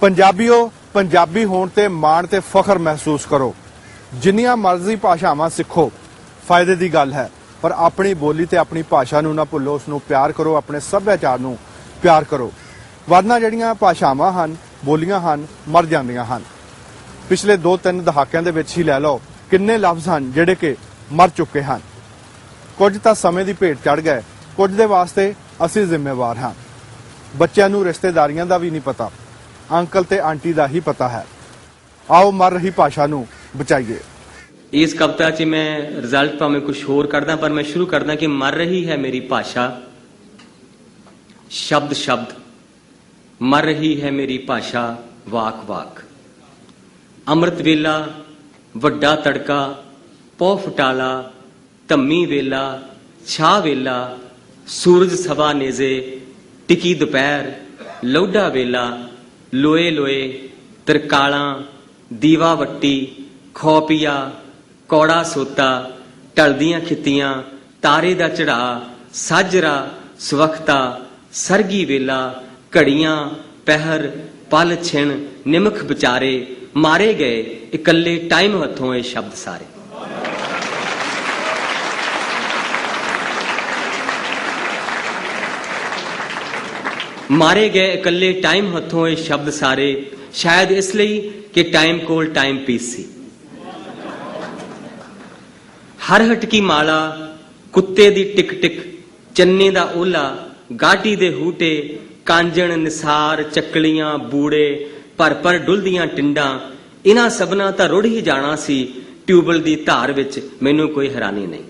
ਪੰਜਾਬੀਓ, ਪੰਜਾਬੀ ਹੋਣ ਤੇ ਮਾਣ ਤੇ ਫਖਰ ਮਹਿਸੂਸ ਕਰੋ। ਜਿੰਨੀਆਂ ਮਰਜ਼ੀ ਭਾਸ਼ਾਵਾਂ ਸਿੱਖੋ, ਫਾਇਦੇ ਦੀ ਗੱਲ ਹੈ। ਪਰ ਆਪਣੀ ਬੋਲੀ ਤੇ ਆਪਣੀ ਭਾਸ਼ਾ ਨੂੰ ਨਾ ਭੁੱਲੋ ਉਸ ਨੂੰ ਪਿਆਰ ਕਰੋ, ਆਪਣੇ ਸੱਭਿਆਚਾਰ ਨੂੰ ਪਿਆਰ ਕਰੋ। ਵਰਨਾ ਜਿਹੜੀਆਂ ਭਾਸ਼ਾਵਾਂ ਹਨ, ਬੋਲੀਆਂ ਹਨ, ਮਰ ਜਾਂਦੀਆਂ ਹਨ। ਪਿਛਲੇ 2-3 ਦਹਾਕਿਆਂ ਦੇ ਵਿੱਚ ਹੀ ਲੈ ਲਓ, ਕਿੰਨੇ ਲਫ਼ਜ਼ ਹਨ ਜਿਹੜੇ ਕਿ ਮਰ ਚੁੱਕੇ ਹਨ। ਕੁਝ ਤਾਂ ਸਮੇਂ ਦੀ ਭੇਟ ਚੜ ਗਏ, ਕੁਝ ਦੇ ਵਾਸਤੇ ਅਸੀਂ ਜ਼ਿੰਮੇਵਾਰ ਹਾਂ। ਬੱਚਿਆਂ ਨੂੰ, ਰਿਸ਼ਤੇਦਾਰੀਆਂ ਦਾ ਵੀ ਨਹੀਂ ਪਤਾ। ਅੰਕਲ ਤੇ ਆਂਟੀ ਦਾ ਹੀ ਪਤਾ ਹੈ। ਆਓ ਮਰ ਰਹੀ ਭਾਸ਼ਾ ਨੂੰ ਬਚਾਈਏ। ਇਸ ਕਵਿਤਾ 'ਚ ਮੈਂ ਰਿਜ਼ਲਟ ਭਾਵੇਂ ਕੁਝ ਹੋਰ ਕਰਦਾ ਪਰ ਮੈਂ ਸ਼ੁਰੂ ਕਰਦਾ ਕਿ ਮਰ ਰਹੀ ਹੈ ਮੇਰੀ ਭਾਸ਼ਾ। ਸ਼ਬਦ ਸ਼ਬਦ, ਮਰ ਰਹੀ ਹੈ ਮੇਰੀ ਭਾਸ਼ਾ, ਵਾਕ ਵਾਕ। ਅੰਮ੍ਰਿਤ ਵੇਲਾ, ਵੱਡਾ ਤੜਕਾ ਪੌ ਫਟਾਲਾ, ਧੰਮੀ ਵੇਲਾ, ਛਾਹ ਵੇਲਾ, ਸੂਰਜ ਸਵਾ ਨੇਜ਼ੇ, ਟਿਕੀ ਦੁਪਹਿਰ ਲੌਡਾ ਵੇਲਾ ਲੋਏ ਲੋਏ, ਤਰਕਾਲਾਂ, ਦੀਵਾ ਵੱਟੀ, ਖੋਪੀਆ, ਕੌੜਾ ਸੋਤਾ ਢਲਦੀਆਂ ਖਿੱਤੀਆਂ, ਤਾਰੇ ਦਾ ਚੜਾ, ਸਾਜਰਾ, ਸਵਖਤਾ, ਸਰਗੀ ਵੇਲਾ, ਘੜੀਆਂ, ਪਹਿਰ, ਪਲ ਛਿਣ, ਨਿਮਖ ਵਿਚਾਰੇ, ਮਾਰੇ ਗਏ ਇਕੱਲੇ ਟਾਈਮ ਹੱਥੋਂ ਇਹ ਸ਼ਬਦ ਸਾਰੇ। ਮਾਰੇ ਗਏ ਇਕੱਲੇ ਟਾਈਮ ਹੱਥੋਂ ਇਹ ਸ਼ਬਦ ਸਾਰੇ, ਸ਼ਾਇਦ ਇਸ ਲਈ ਕਿ ਟਾਈਮ ਕੋਲ ਟਾਈਮ ਪੀਸ ਸੀ। ਹਰ ਹਟਕੀ ਮਾਲਾ, ਕੁੱਤੇ ਦੀ ਟਿਕ ਟਿਕ, ਚੰਨੇ ਦਾ ਓਲਾ, ਗਾਟੀ ਦੇ ਹੂਟੇ, ਕਾਂਜਣ, ਨਿਸਾਰ, ਚੱਕਲੀਆਂ, ਬੂੜੇ ਪਰ ਪਰ ਡੁੱਲਦੀਆਂ ਟਿੰਡਾਂ, ਇਹਨਾਂ ਸਭਨਾ ਤਾਂ ਰੁੜ ਹੀ ਜਾਣਾ ਸੀ ਟਿਊਬਲ ਦੀ ਧਾਰ ਵਿੱਚ, ਮੈਨੂੰ ਕੋਈ ਹੈਰਾਨੀ ਨਹੀਂ।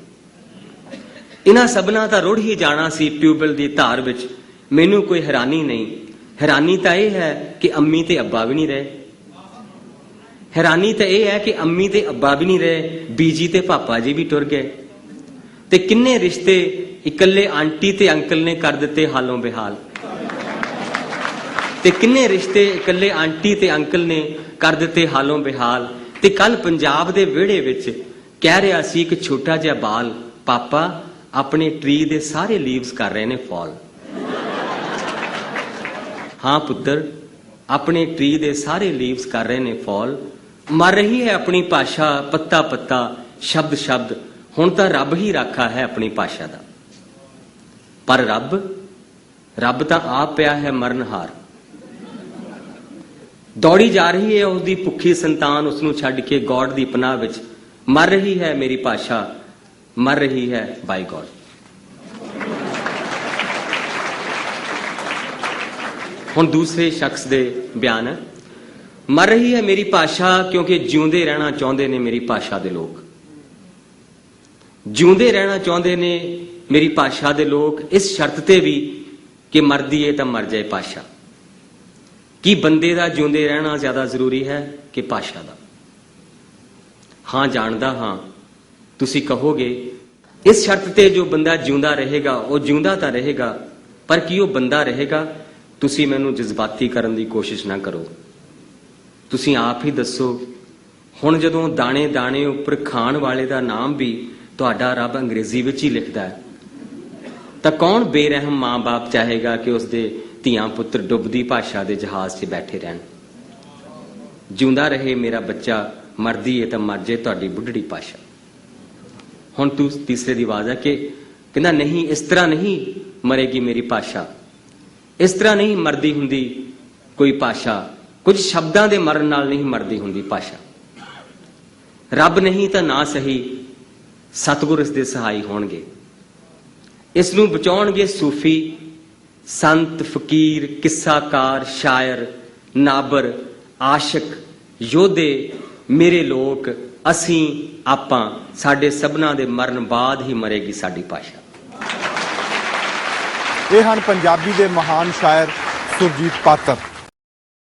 ਇਹਨਾਂ ਸਭਨਾ ਤਾਂ ਰੁੜ ਹੀ ਜਾਣਾ ਸੀ ਟਿਊਬਲ ਦੀ ਧਾਰ ਵਿੱਚ ਮੈਨੂੰ ਕੋਈ ਹੈਰਾਨੀ ਨਹੀਂ। ਹੈਰਾਨੀ ਤਾਂ ਇਹ ਹੈ ਕਿ ਅੰਮੀ ਤੇ ਅੱਬਾ ਵੀ ਨਹੀਂ ਰਹੇ। ਹੈਰਾਨੀ ਤਾਂ ਇਹ ਹੈ ਕਿ ਅੰਮੀ ਤੇ ਅੱਬਾ ਵੀ ਨਹੀਂ ਰਹੇ, ਬੀਜੀ ਤੇ ਪਾਪਾ ਜੀ ਵੀ ਟੁਰ ਗਏ। ਤੇ ਕਿੰਨੇ ਰਿਸ਼ਤੇ ਇਕੱਲੇ ਆਂਟੀ ਤੇ ਅੰਕਲ ਨੇ ਕਰ ਦਿੱਤੇ ਹਾਲੋਂ ਬਿਹਾਲ। ਤੇ ਕਿੰਨੇ ਰਿਸ਼ਤੇ ਇਕੱਲੇ ਆਂਟੀ ਤੇ ਅੰਕਲ ਨੇ ਕਰ ਦਿੱਤੇ ਹਾਲੋਂ ਬਿਹਾਲ। ਤੇ ਕੱਲ ਪੰਜਾਬ ਦੇ ਵਿਹੜੇ ਵਿੱਚ ਕਹਿ ਰਿਹਾ ਸੀ ਇੱਕ ਛੋਟਾ ਜਿਹਾ ਬਾਲ, ਪਾਪਾ, ਆਪਣੇ ਟਰੀ ਦੇ ਸਾਰੇ ਲੀਵਸ ਕਰ ਰਹੇ ਨੇ ਫਾਲ ਹਾਂ ਪੁੱਤਰ, ਆਪਣੇ ਟਰੀ ਦੇ ਸਾਰੇ ਲੀਵਸ ਕਰ ਰਹੇ ਨੇ ਫਾਲ। ਮਰ ਰਹੀ ਹੈ ਆਪਣੀ ਭਾਸ਼ਾ, ਪੱਤਾ ਪੱਤਾ, ਸ਼ਬਦ ਸ਼ਬਦ। ਹੁਣ ਤਾਂ ਰੱਬ ਹੀ ਰਾਖਾ ਹੈ ਆਪਣੀ ਭਾਸ਼ਾ ਦਾ। ਪਰ ਰੱਬ ਰੱਬ ਤਾਂ ਆਪ ਪਿਆ ਹੈ ਮਰਨਹਾਰ। ਦੌੜੀ ਜਾ ਰਹੀ ਹੈ ਉਸ ਦੀ ਭੁੱਖੀ ਸੰਤਾਨ ਉਸ ਨੂੰ ਛੱਡ ਕੇ ਗੋਡ ਦੀ ਪਨਾਹ ਵਿੱਚ। ਮਰ ਰਹੀ ਹੈ ਮੇਰੀ ਭਾਸ਼ਾ, ਮਰ ਰਹੀ ਹੈ ਬਾਈ ਗੋਡ। ਹੁਣ ਦੂਸਰੇ ਸ਼ਖਸ ਦੇ ਬਿਆਨ। ਹੈ ਮਰ ਰਹੀ ਹੈ ਮੇਰੀ ਭਾਸ਼ਾ ਕਿਉਂਕਿ ਜਿਉਂਦੇ ਰਹਿਣਾ ਚਾਹੁੰਦੇ ਨੇ ਮੇਰੀ ਭਾਸ਼ਾ ਦੇ ਲੋਕ। ਜਿਉਂਦੇ ਰਹਿਣਾ ਚਾਹੁੰਦੇ ਨੇ ਮੇਰੀ ਭਾਸ਼ਾ ਦੇ ਲੋਕ, ਇਸ ਸ਼ਰਤ ਤੇ ਵੀ ਕਿ ਮਰਦੀ ਏ ਤਾਂ ਮਰ ਜਾਏ ਭਾਸ਼ਾ। ਕੀ ਬੰਦੇ ਦਾ ਜਿਉਂਦੇ ਰਹਿਣਾ ਜ਼ਿਆਦਾ ਜ਼ਰੂਰੀ ਹੈ ਕਿ ਭਾਸ਼ਾ ਦਾ? ਹਾਂ, ਜਾਣਦਾ ਹਾਂ। ਤੁਸੀਂ ਕਹੋਗੇ, ਇਸ ਸ਼ਰਤ ਤੇ ਜੋ ਬੰਦਾ ਜਿਉਂਦਾ ਰਹੇਗਾ, ਉਹ ਜਿਉਂਦਾ ਤਾਂ ਰਹੇਗਾ, ਪਰ ਕੀ ਉਹ ਬੰਦਾ ਰਹੇਗਾ? ਤੁਸੀਂ ਮੈਨੂੰ ਜਜ਼ਬਾਤੀ ਕਰਨ ਦੀ ਕੋਸ਼ਿਸ਼ ਨਾ ਕਰੋ। ਤੁਸੀਂ ਆਪ ਹੀ ਦੱਸੋ, ਹੁਣ ਜਦੋਂ ਦਾਣੇ ਦਾਣੇ ਉੱਪਰ ਖਾਣ ਵਾਲੇ ਦਾ ਨਾਮ ਵੀ ਤੁਹਾਡਾ ਰੱਬ ਅੰਗਰੇਜ਼ੀ ਵਿੱਚ ਹੀ ਲਿਖਦਾ ਹੈ, ਤਾਂ ਕੌਣ ਬੇਰਹਿਮ ਮਾਂ-ਬਾਪ ਚਾਹੇਗਾ ਕਿ ਉਸਦੇ ਧੀਆਂ ਪੁੱਤਰ ਡੁੱਬਦੀ ਭਾਸ਼ਾ ਦੇ ਜਹਾਜ਼ 'ਚ ਬੈਠੇ ਰਹਿਣ? ਜਿਉਂਦਾ ਰਹੇ ਮੇਰਾ ਬੱਚਾ, ਮਰਦੀ ਏ ਤਾਂ ਮਰ ਜੇ ਤੁਹਾਡੀ ਬੁੱਢੜੀ ਭਾਸ਼ਾ। ਹੁਣ ਤੂੰ ਤੀਸਰੇ ਦੀ ਆਵਾਜ਼ ਆ ਕਿ ਕਹਿੰਦਾ, ਨਹੀਂ, ਇਸ ਤਰ੍ਹਾਂ ਨਹੀਂ ਮਰੇਗੀ ਮੇਰੀ ਭਾਸ਼ਾ। ਇਸ ਤਰ੍ਹਾਂ ਨਹੀਂ ਮਰਦੀ ਹੁੰਦੀ ਕੋਈ ਭਾਸ਼ਾ, ਕੁਝ ਸ਼ਬਦਾਂ ਦੇ ਮਰਨ ਨਾਲ ਨਹੀਂ ਮਰਦੀ ਹੁੰਦੀ ਭਾਸ਼ਾ। ਰੱਬ ਨਹੀਂ ਤਾਂ ਨਾ ਸਹੀ, ਸਤਿਗੁਰ ਇਸ ਦੇ ਸਹਾਈ ਹੋਣਗੇ। ਇਸ ਨੂੰ ਬਚਾਉਣਗੇ ਸੂਫੀ, ਸੰਤ, ਫਕੀਰ, ਕਿੱਸਾਕਾਰ, ਸ਼ਾਇਰ, ਨਾਬਰ, ਆਸ਼ਿਕ, ਯੋਧੇ, ਮੇਰੇ ਲੋਕ, ਅਸੀਂ, ਆਪਾਂ, ਸਾਡੇ ਸਭਨਾ ਦੇ ਮਰਨ ਬਾਅਦ ਹੀ ਮਰੇਗੀ ਸਾਡੀ ਭਾਸ਼ਾ। ਇਹ ਹਨ ਪੰਜਾਬੀ ਦੇ ਮਹਾਨ ਸ਼ਾਇਰ ਸੁਰਜੀਤ ਪਾਤਰ।